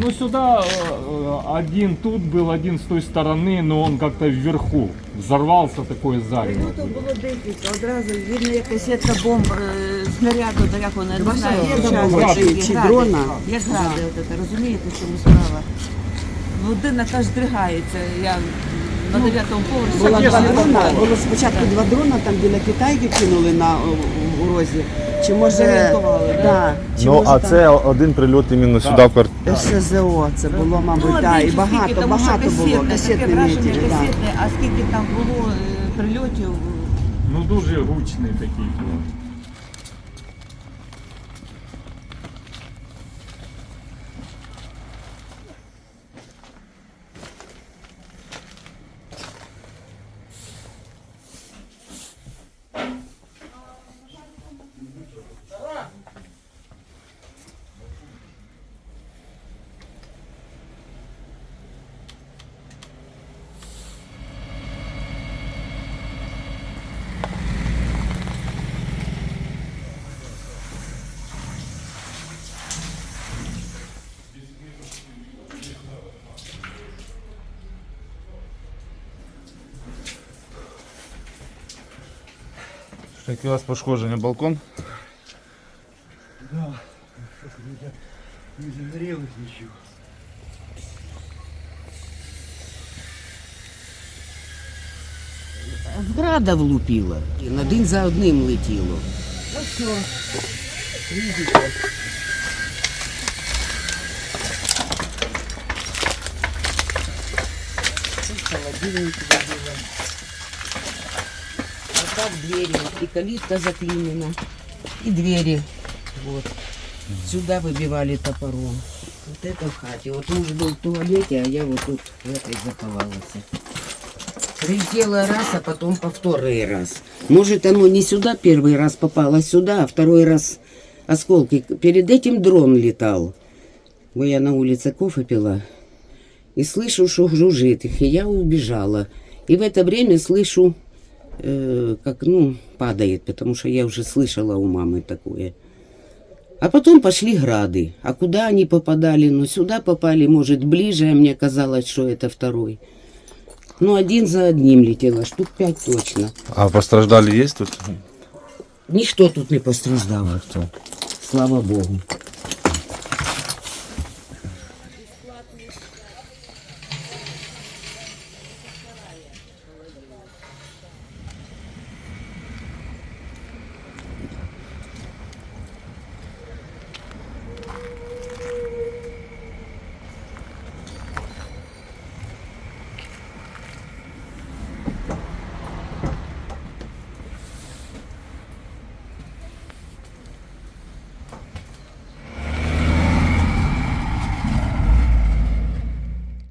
Ну сюда э, один тут был, один с той стороны, но он как-то вверху. Взорвался такое зарево. Прильотів було декілька. Одразу видно якась сітка бомб, е, снаряду, то як вона, не знаю, Є як гради, гради, чи- які чи гради. дрона. Як гради, от це, розумієте, в чому справа? Будинок аж здригається. Я на дев'ятому поверсі. Була два дрона, було спочатку два дрона, там біля Китайки кинули на у розі. Чи може, Зорієнтували, да? да, чи Ну, може а там це один прильот іменно сюди в квартиру. СЗО, це було, мабуть, Ну, да, і багато, тому багато було, касетне, касетні метрі, да. а скільки там було е, прильотів, Ну дуже гучний такий був. Яке у вас пошкодження балкон? Не загорелось ничего. Града влупило. Один за одним летіло. Холодильник выбило. Вот так двери. И калитка заклинена. И двери. Вот. Сюда выбивали топором. Вот это в хате. Вот муж был в туалете, а я вот тут в этой заховалась. Прилетело раз, а потом повторный раз. Может, оно не сюда первый раз попало, а сюда, а второй раз осколки. Перед этим дрон летал. Бо я на улице кофе пила. И слышу, что жужжит. И я убежала. И в это время слышу, э, как, ну, падает, потому что я уже слышала у мамы такое. А потом пошли грады. А куда они попадали? Ну, сюда попали, может, ближе, а мне казалось, что это второй. Ну, один за одним летело, штук пять точно. А постраждали есть тут? Никто тут не пострадал, Ніхто. Ну, Слава Богу.